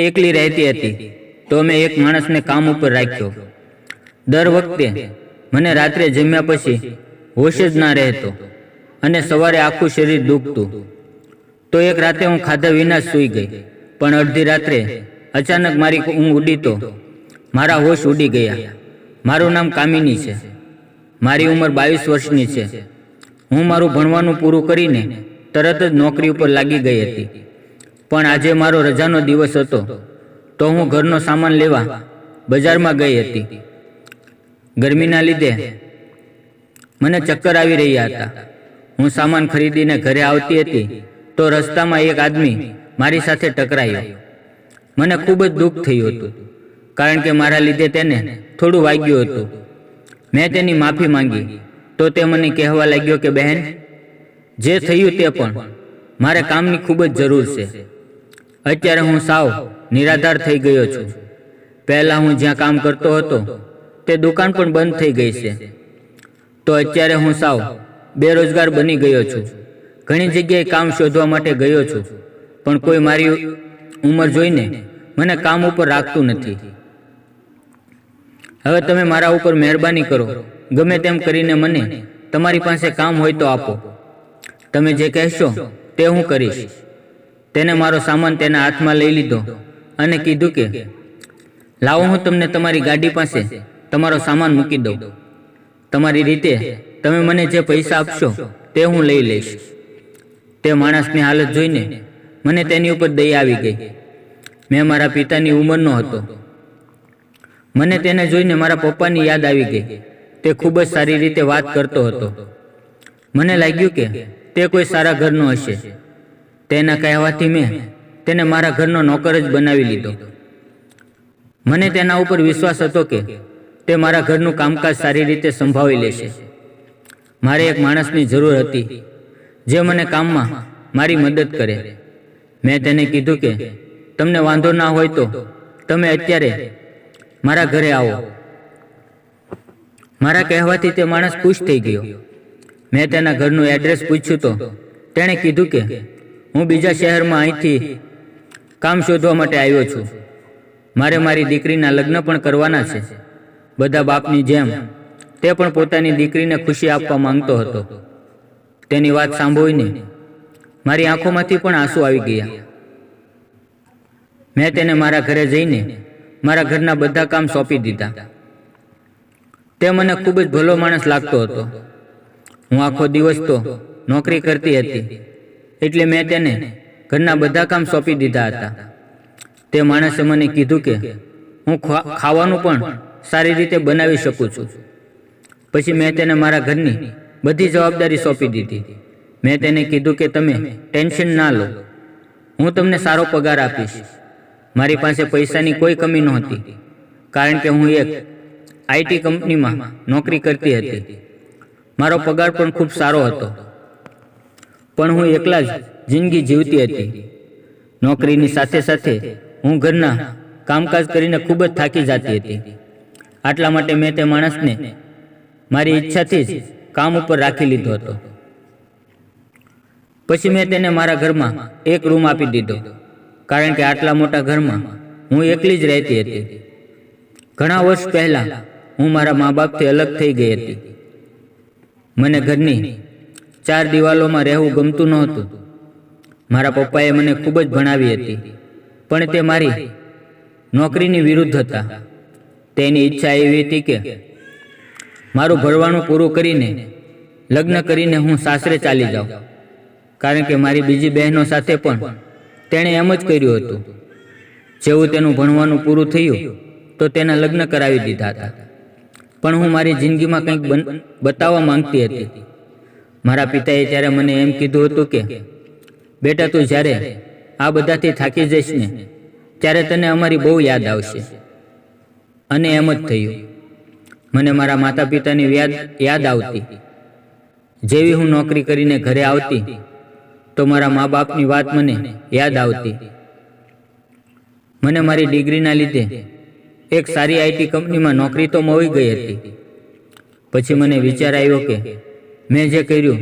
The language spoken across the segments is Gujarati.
એકલી રહેતી હતી. તો મેં એક માણસને કામ ઉપર રાખ્યો. દર વખતે મને રાત્રે જમ્યા પછી હોશ જ ના રહેતો અને સવારે આખું શરીર દુખતું. તો એક રાતે હું ખાધા વિના સૂઈ ગઈ. પણ અડધી રાત્રે અચાનક મારી ઊંઘ ઉડી તો મારા હોશ ઉડી ગયા. મારું નામ કામિની છે. મારી ઉંમર બાવીસ વર્ષની છે. હું મારું ભણવાનું પૂરું કરીને તરત જ નોકરી ઉપર લાગી ગઈ હતી. પણ આજે મારો રજાનો દિવસ હતો, તો હું ઘરનો સામાન લેવા બજારમાં ગઈ હતી. ગરમીના લીધે મને ચક્કર આવી રહ્યા હતા. હું સામાન ખરીદીને ઘરે આવતી હતી, તો રસ્તામાં એક આદમી મારી સાથે ટકરાયો. મને ખૂબ જ દુઃખ થયું હતું, કારણ કે મારા લીધે તેને થોડું વાગ્યું હતું. મેં તેની માફી માંગી, તો તે મને કહેવા લાગ્યો કે, બહેન, જે થયું તે પણ મારે કામની ખૂબ જ જરૂર છે. અત્યારે હું સાવ નિરાધાર થઈ ગયો છું. પહેલાં હું જ્યાં કામ કરતો હતો, તે દુકાન પણ બંધ થઈ ગઈ છે. તો અત્યારે હું સાવ બેરોજગાર બની ગયો છું. ઘણી જગ્યાએ કામ શોધવા માટે ગયો છું, પણ કોઈ મારી ઉંમર જોઈને મને કામ ઉપર રાખતું નથી. હવે તમે મારા ઉપર મહેરબાની કરો. ગમે તેમ કરીને મને તમારી પાસે કામ હોય તો આપો. તમે જે કહેશો તે હું કરીશ. તેને મારો સામાન તેના હાથમાં લઈ લીધો અને કીધું કે, લાવો, હું તમને તમારી ગાડી પાસે તમારો સામાન મૂકી દઉં. તમારી રીતે તમે મને જે પૈસા આપશો તે હું લઈ લઈશ. તે માણસની હાલત જોઈને મને તેની ઉપર દયા આવી ગઈ. મેં મારા પિતાની ઉંમરનો હતો. મને તેને જોઈને મારા પપ્પાની યાદ આવી ગઈ. તે ખૂબ જ સારી રીતે વાત કરતો હતો. મને લાગ્યું કે તે કોઈ સારા ઘરનો હશે. તેના કહેવાથી મેં તેને મારા ઘરનો નોકર જ બનાવી લીધો. મને તેના ઉપર વિશ્વાસ હતો કે તે મારા ઘરનું કામકાજ સારી રીતે સંભાળી લેશે. મારે એક માણસની જરૂર હતી જે મને કામમાં મારી મદદ કરે. મેં તેને કીધું કે તમને વાંધો ના હોય તો તમે અત્યારે મારા ઘરે આવો. મારા કહેવાથી તે માણસ ખુશ થઈ ગયો. મેં તેના ઘરનું એડ્રેસ પૂછ્યું તો તેણે કીધું કે હું બીજા શહેરમાં અહીંથી કામ શોધવા માટે આવ્યો છું. મારે મારી દીકરીના લગ્ન પણ કરવાના છે. બધા બાપની જેમ તે પણ પોતાની દીકરીને ખુશી આપવા માંગતો હતો. તેની વાત સાંભળીને મારી આંખોમાંથી પણ આંસુ આવી ગયા. મેં તેને મારા ઘરે જઈને મારા ઘરના બધા કામ સોંપી દીધા. તે મને ખૂબ જ ભલો માણસ લાગતો હતો. હું આખો દિવસ તો નોકરી કરતી હતી. એટલે મેં તેને ઘરના બધા કામ સોંપી દીધા હતા. તે માણસે મને કીધું કે, હું ખાવાનું પણ સારી રીતે બનાવી શકું છું. પછી મેં તેને મારા ઘરની બધી જવાબદારી સોંપી દીધી. મેં તેને કીધું કે, તમે ટેન્શન ના લો. હું તમને સારો પગાર આપીશ. મારી પાસે પૈસાની કોઈ કમી નહોતી. કારણ કે હું એક આઈટી કંપનીમાં નોકરી કરતી હતી. મારો પગાર પણ ખૂબ સારો હતો. પણ હું એકલા જ જિંદગી જીવતી હતી. નોકરીની સાથે સાથે હું ઘરના કામકાજ કરીને ખૂબ જ થાકી જતી હતી. આટલા માટે મેં તે માણસને મારી ઈચ્છાથી જ કામ ઉપર રાખી લીધો હતો. પછી મેં તેને મારા ઘરમાં એક રૂમ આપી દીધો. કારણ કે આટલા મોટા ઘરમાં હું એકલી જ રહેતી હતી. ઘણા વર્ષ પહેલાં હું મારા મા બાપથી અલગ થઈ ગઈ હતી. મને ઘરની ચાર દિવાલોમાં રહેવું ગમતું નહોતું. મારા પપ્પાએ મને ખૂબ જ ભણાવી હતી, પણ તે મારી નોકરીની વિરુદ્ધ હતા. તેની ઈચ્છા એવી હતી કે મારું ભણવાનું પૂરું કરીને, લગ્ન કરીને હું સાસરે ચાલી જાઉં. કારણ કે મારી બીજી બહેનો સાથે પણ તેણે એમ જ કર્યું હતું. જેવું તેનું ભણવાનું પૂરું થયું, તો તેના લગ્ન કરાવી દીધા હતા. પણ હું મારી જિંદગીમાં કંઈક બતાવવા માંગતી હતી. મારા પિતાએ ત્યારે મને એમ કીધું હતું કે, બેટા, તું જ્યારે આ બધાથી થાકી જઈશ ને, ત્યારે તને અમારી બહુ યાદ આવશે. અને એમ જ થયું. મને મારા માતા પિતાની યાદ યાદ આવતી. જેવી હું નોકરી કરીને ઘરે આવતી, તો મારા મા બાપની વાત મને યાદ આવતી. મને મારી ડિગ્રીના લીધે એક સારી આઈટી કંપનીમાં નોકરી તો મળી ગઈ હતી. પછી મને વિચાર આવ્યો કે મેં જે કર્યું,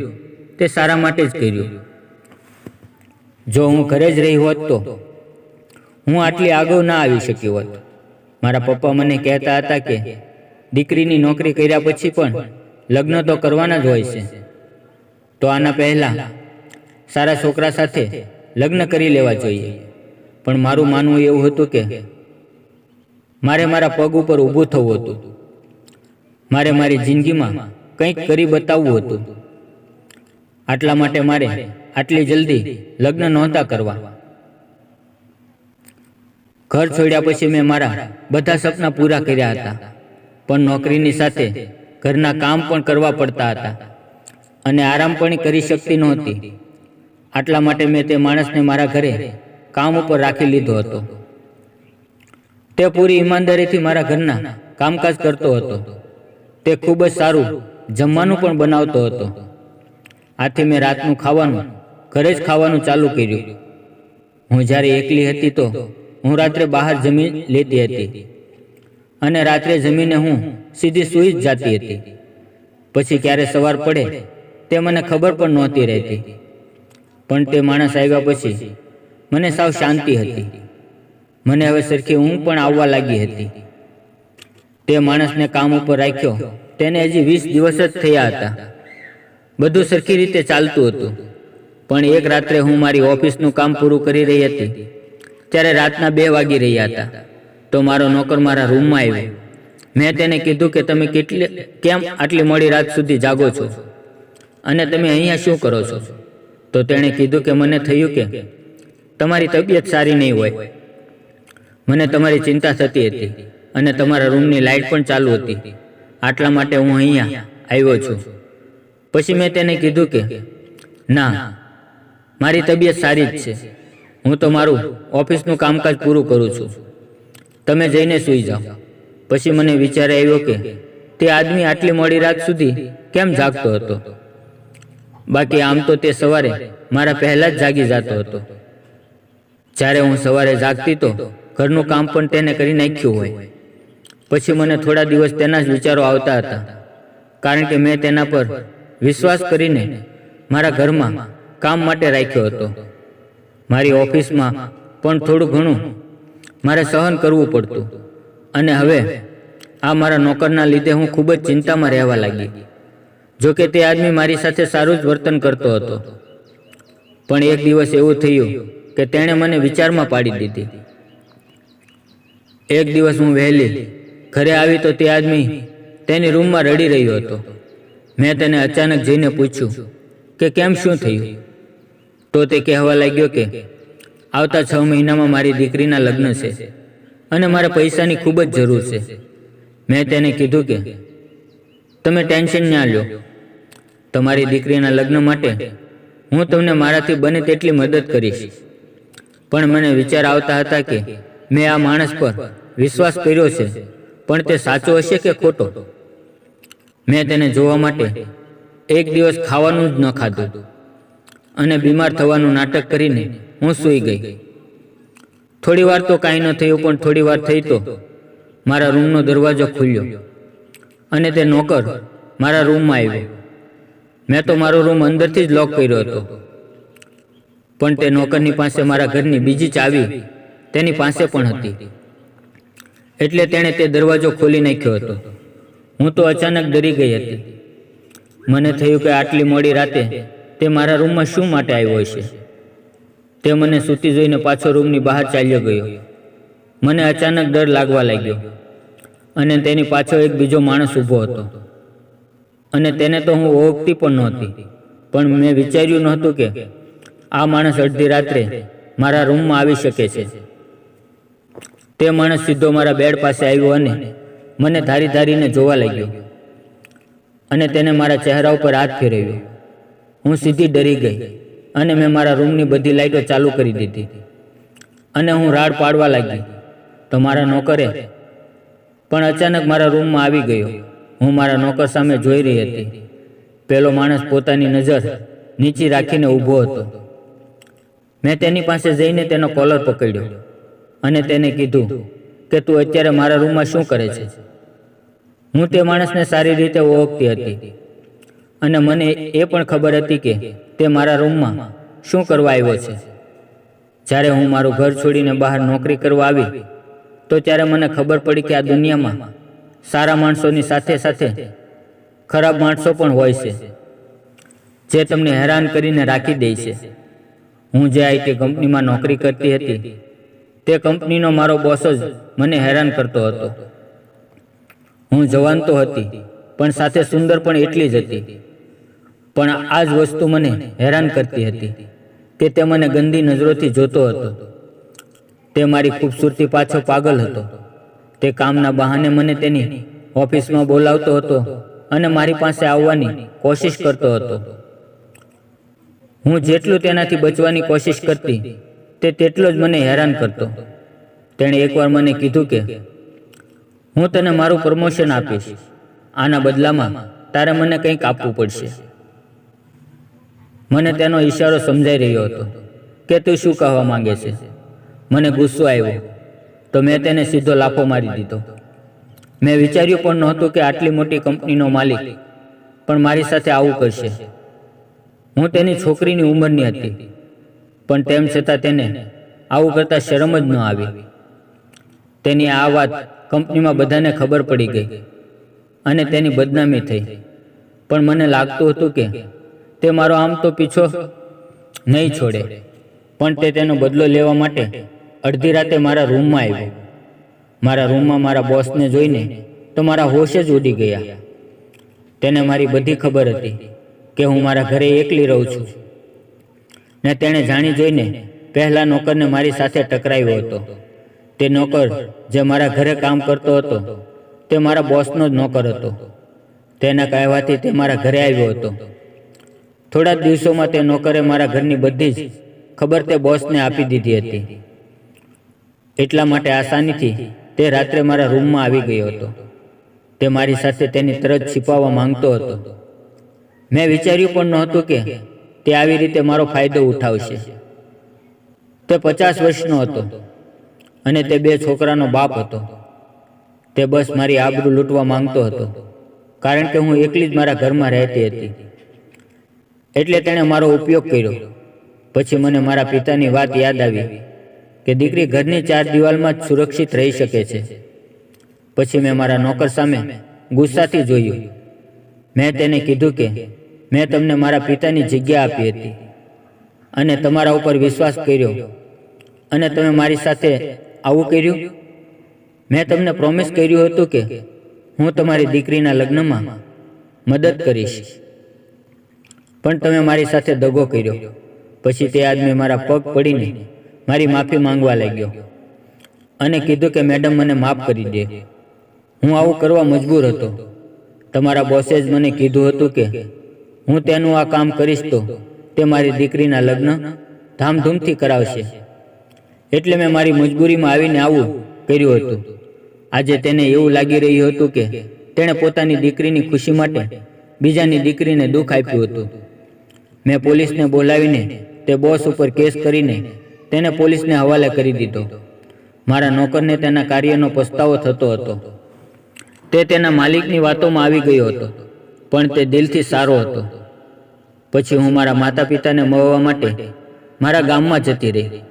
તે સારા માટે જ કર્યું. જો હું ઘરે જ રહી હોત તો, હું આટલી આગળ ના આવી શક્યો હોત. મારા પપ્પા મને કહેતા હતા કે, દીકરીની નોકરી કર્યા પછી પણ લગ્ન તો કરવાના જ હોય છે. તો આના પહેલા સારા છોકરા સાથે લગ્ન કરી લેવા જોઈએ. પણ મારું માનવું એવું હતું કે, મારે મારા પગ ઉપર ઊભું થવું હતું. મારે મારી જિંદગીમાં કંઈક કરી બતાવવું હતું. આટલા માટે મારે આટલી જલ્દી લગ્ન નહોતા કરવા. ઘર છોડ્યા પછી મેં મારા બધા સપના પૂરા કર્યા હતા. પણ નોકરીની સાથે ઘરના કામ પણ કરવા પડતા હતા. અને આરામ પણ કરી શકતી નહોતી. આટલા માટે મેં તે માણસને મારા ઘરે કામ ઉપર રાખી લીધો હતો. તે પૂરી ઈમાનદારીથી મારા ઘરના કામકાજ કરતો હતો. તે ખૂબ જ સારું જમવાનું પણ બનાવતો હતો. આથી મેં રાતનું ખાવાનું, ઘરે જ ખાવાનું ચાલુ કર્યું. હું જ્યારે એકલી હતી તો હું રાત્રે બહાર જમી લેતી હતી. અને રાત્રે જમીને હું સીધી સૂઈ જ જાતી હતી. પછી ક્યારે સવાર પડે, તે મને ખબર પણ નહોતી રહેતી. પણ તે માણસ આવ્યા પછી મને સાવ શાંતિ હતી. મને હવે સરખી ઊંઘ પણ આવવા લાગી હતી. તે માણસને કામ ઉપર રાખ્યો. તેને હજી વીસ દિવસ જ થયા હતા. બધું સરખી રીતે ચાલતું હતું. પણ એક રાત્રે હું મારી ઓફિસનું કામ પૂરું કરી રહી હતી. ત્યારે રાતના બે વાગી રહ્યા હતા. તો મારો નોકર મારા રૂમમાં આવ્યો. મેં તેને કીધું કે તમે કેટલી, કેમ આટલી મોડી રાત સુધી જાગો છો? અને તમે અહીંયા શું કરો છો? તો તેણે કીધું કે મને થયું કે તમારી તબિયત સારી નહીં હોય. મને તમારી ચિંતા થતી હતી અને તમારા રૂમની લાઇટ પણ ચાલુ હતી. આટલા માટે હું અહીંયા આવ્યો છું. પછી મેં તેને કીધું કે, ના, મારી તબિયત સારી જ છે. હું તો મારું ઓફિસનું કામકાજ પૂરું કરું છું. તમે જઈને સૂઈ જાઓ. પછી મને વિચાર આવ્યો કે, તે આદમી આટલી મોડી રાત સુધી કેમ જાગતો હતો? બાકી આમ તો તે સવારે મારા પહેલાં જ જાગી જતો હતો. જ્યારે હું સવારે જાગતી તો ઘરનું કામ પણ તેને કરી નાખ્યું હોય. પછી મને થોડા દિવસ તેના જ વિચારો આવતા હતા. કારણ કે મેં તેના પર વિશ્વાસ કરીને મારા ઘરમાં કામ માટે રાખ્યો હતો. મારી ઓફિસમાં પણ થોડું ઘણું મારે સહન કરવું પડતું. અને હવે આ મારા નોકરના લીધે હું ખૂબ જ ચિંતામાં રહેવા લાગી. જો કે તે આદમી મારી સાથે સારું જ વર્તન કરતો હતો. પણ એક દિવસ એવું થયું કે તેણે મને વિચારમાં પાડી દીધી. એક દિવસ હું વહેલી ઘરે આવી તો તે આદમી તેની રૂમમાં રડી રહ્યો હતો. મેં તેને અચાનક જઈને પૂછ્યું કે કેમ શું થયું? તો તે કહેવા લાગ્યો કે આવતા છ મહિનામાં મારી દીકરીના લગ્ન છે અને મારે પૈસાની ખૂબ જ જરૂર છે. મેં તેને કીધું કે તમે ટેન્શન ના લો. તમારી દીકરીના લગ્ન માટે હું તમને મારાથી બને તેટલી મદદ કરીશ. પણ મને વિચાર આવતા હતા કે મેં આ માણસ પર વિશ્વાસ કર્યો છે. પણ તે સાચો હશે કે ખોટો? મેં તેને જોવા માટે એક દિવસ ખાવાનું જ ન ખાધું અને બીમાર થવાનું નાટક કરીને હું સૂઈ ગઈ. થોડી વાર તો કાંઈ ન થયું, પણ થોડી વાર થઈ તો મારા રૂમનો દરવાજો ખુલ્યો અને તે નોકર મારા રૂમમાં આવ્યો. મેં તો મારો રૂમ અંદરથી જ લોક કર્યો હતો. પણ તે નોકરની પાસે મારા ઘરની બીજી ચાવી તેની પાસે પણ હતી. એટલે તેણે તે દરવાજો ખોલી નાખ્યો હતો. હું તો અચાનક ડરી ગઈ હતી. મને થયું કે આટલી મોડી રાતે તે મારા રૂમમાં શું માટે આવ્યો હશે તે મને સૂતી જોઈને પાછો રૂમની બહાર ચાલ્યો ગયો. મને અચાનક ડર લાગવા લાગ્યો અને તેની પાછળ એક બીજો માણસ ઊભો હતો. અને તેને તો હું ઓળખતી પણ નહોતી. પણ મેં વિચાર્યું નહોતું કે આ માણસ અડધી રાત્રે મારા રૂમમાં આવી શકે છે. તે માણસ સીધો મારા બેડ પાસે આવ્યો અને મને ધારી ધારીને જોવા લાગ્યો. અને તેને મારા ચહેરા ઉપર હાથ ફેરવ્યો. હું સીધી ડરી ગઈ અને મેં મારા રૂમની બધી લાઇટો ચાલુ કરી દીધી. અને હું રાડ પાડવા લાગી. તો મારા નોકરે પણ અચાનક મારા રૂમમાં આવી ગયો. હું મારા નોકર સામે જોઈ રહી હતી. પેલો માણસ પોતાની નજર નીચી રાખીને ઊભો હતો. મેં તેની પાસે જઈને તેનો કોલર પકડ્યો. અને તેને કીધું, કે તું અત્યારે મારા રૂમમાં શું કરે છે? હું તે માણસને સારી રીતે ઓળખતી હતી. અને મને એ પણ ખબર હતી કે તે મારા રૂમમાં શું કરવા આવ્યો છે. જ્યારે હું મારું ઘર છોડીને બહાર નોકરી કરવા આવી, તો ત્યારે મને ખબર પડી કે આ દુનિયામાં સારા માણસોની સાથે સાથે ખરાબ માણસો પણ હોય છે, જે તમને હેરાન કરીને રાખી દે છે. હું જે આઈટી કંપનીમાં નોકરી કરતી હતી તે કંપનીનો મારો બોસ જ મને હેરાન કરતો હતો. હું જવાન તો હતી, પણ સાથે સુંદર પણ એટલી જ હતી. પણ આ જ વસ્તુ મને હેરાન કરતી હતી કે તે મને ગંદી નજરોથી જોતો હતો. તે મારી ખૂબસૂરતી પાછો પાગલ હતો. તે કામના બહાને મને તેની ઓફિસમાં બોલાવતો હતો અને મારી પાસે આવવાની કોશિશ કરતો હતો. હું જેટલું તેનાથી બચવાની કોશિશ કરતી તે તેટલો જ મને હેરાન કરતો. તેણે એકવાર મને કીધું કે, હું તને મારું પ્રમોશન આપીશ. આના બદલામાં તારે મને કંઈક આપવું પડશે. મને તેનો ઈશારો સમજાઈ રહ્યો હતો કે તું શું કહેવા માંગે છે. મને ગુસ્સો આવ્યો તો મેં તેને સીધો લાફો મારી દીધો. મેં વિચાર્યું પણ નહોતું કે આટલી મોટી કંપનીનો માલિક પણ મારી સાથે આવું કરશે. હું તેની છોકરીની ઉંમરની હતી. પણ તેમ છતાં તેને આવું કરતાં શરમ જ ન આવી. તેની આ વાત કંપનીમાં બધાને ખબર પડી ગઈ અને તેની બદનામી થઈ. પણ મને લાગતું હતું કે તે મારો આમ તો પીછો નહીં છોડે, પણ તે તેનો બદલો લેવા માટે અડધી રાતે મારા રૂમમાં આવ્યો. મારા રૂમમાં મારા બોસને જોઈને તો મારા હોશ જ ઉડી ગયા. તેને મારી બધી ખબર હતી કે હું મારા ઘરે એકલી રહું છું. ને તેણે જાણી જોઈને પહેલા નોકરને મારી સાથે ટકરાવ્યો હતો. તે નોકર જે મારા ઘરે કામ કરતો હતો, તે મારા બોસનો જ નોકર હતો. તેના કહેવાથી તે મારા ઘરે આવ્યો હતો. થોડા દિવસોમાં તે નોકરે મારા ઘરની બધી જ ખબર તે બોસને આપી દીધી હતી. એટલા માટે આસાનીથી તે રાત્રે મારા રૂમમાં આવી ગયો હતો. તે મારી સાથે તેની તરત છિપાવવા માંગતો હતો. મેં વિચાર્યું પણ નહોતું કે તે આવી રીતે મારો ફાયદો ઉઠાવશે. તે પચાસ વર્ષનો હતો અને તે બે છોકરાનો બાપ હતો. તે બસ મારી આબરૂ લૂંટવા માંગતો હતો, કારણ કે હું એકલી જ મારા ઘરમાં રહેતી હતી. એટલે તેણે મારો ઉપયોગ કર્યો. પછી મને મારા પિતાની વાત યાદ આવી કે દીકરી ઘરની ચાર દિવાલમાં જ સુરક્ષિત રહી શકે છે. પછી મેં મારા નોકર સામે ગુસ્સાથી જોયું. મેં તેને કીધું કે મેં તમને મારા પિતાની જગ્યા આપી હતી. અને તમારા ઉપર વિશ્વાસ કર્યો. અને તમે મારી સાથે આવું કર્યું? મેં તમને પ્રોમિસ કર્યું હતું કે હું તમારી દીકરીના લગ્નમાં મદદ કરીશ. પણ તમે મારી સાથે દગો કર્યો. પછી તે આદમી મારા પગ પડીને મારી માફી માંગવા લાગ્યો. અને કીધું કે મેડમ મને માફ કરી દે. હું આવું કરવા મજબૂર હતો. તમારા બોસે જ મને કીધું હતું કે હું તેનું આ કામ કરીશ તો તે મારી દીકરીના લગ્ન ધામધૂમથી કરાવશે. એટલે મેં મારી મજબૂરીમાં આવીને આવું કર્યું હતું. આજે તેને એવું લાગી રહ્યું હતું કે તેણે પોતાની દીકરીની ખુશી માટે બીજાની દીકરીને દુઃખ આપ્યું હતું. મેં પોલીસને બોલાવીને તે બોસ ઉપર કેસ કરીને તેને પોલીસને હવાલે કરી દીધો. મારા નોકરને તેના કાર્યનો પસ્તાવો થતો હતો. તે તેના માલિકની વાતોમાં આવી ગયો હતો, પણ તે દિલથી સારો હતો. પછી હું મારા માતા પિતાને મળવા માટે મારા ગામમાં જતી રહી.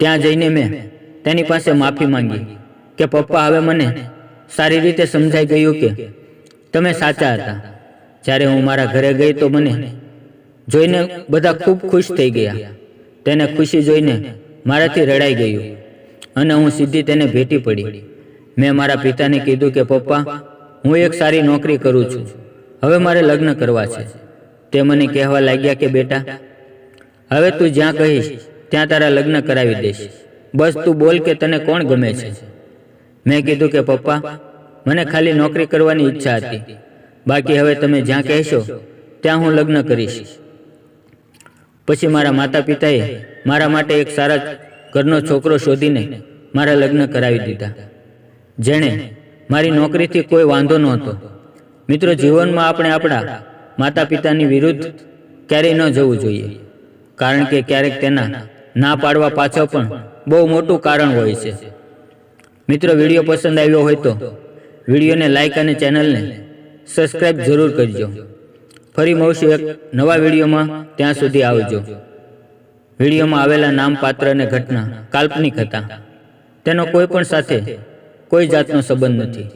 ત્યાં જઈને મેં તેની પાસે માફી માંગી કે, પપ્પા, હવે મને સારી રીતે સમજાઈ ગયું કે તમે સાચા હતા. જ્યારે હું મારા ઘરે ગઈ તો મને જોઈને બધા ખૂબ ખુશ થઈ ગયા. તેને ખુશી જોઈને મારાથી રડાઈ ગયું અને હું સીધી તેને ભેટી પડી. મેં મારા પિતાને કીધું કે, પપ્પા, હું એક સારી નોકરી કરું છું. હવે મારે લગ્ન કરવા છે. તે મને કહેવા લાગ્યા કે, બેટા, હવે તું જ્યાં કહીશ, ત્યાં તારા લગ્ન કરાવી દઈશ. બસ તું બોલ કે તને કોણ ગમે છે. મેં કીધું કે, પપ્પા, મને ખાલી નોકરી કરવાની ઈચ્છા હતી. બાકી હવે તમે જ્યાં કહેશો, ત્યાં હું લગ્ન કરીશ. પછી મારા માતા પિતાએ મારા માટે એક સારા ઘરનો છોકરો શોધીને મારા લગ્ન કરાવી દીધા. જેણે મારી નોકરીથી કોઈ વાંધો નહોતો. મિત્રો જીવનમાં આપણે આપણા માતા પિતાની વિરુદ્ધ ક્યારેય ન જવું જોઈએ. કારણ કે ક્યારેક તેના ના પાડવા પાછળ પણ બહુ મોટું કારણ હોય છે. મિત્રો વીડિયો પસંદ આવ્યો હોય તો વિડીયોને લાઈક અને ચેનલને સબસ્ક્રાઈબ જરૂર કરજો. ફરી મળશું એક નવા વિડીયોમાં. ત્યાં સુધી આવજો. વિડીયોમાં આવેલા નામ પાત્ર અને ઘટના કાલ્પનિક હતા. તેનો કોઈ પણ સાથે કોઈ જાતનો સંબંધ નથી.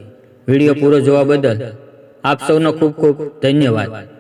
વીડિયો પૂરો જોવા બદલ આપ સૌનો ખૂબ ખૂબ ધન્યવાદ.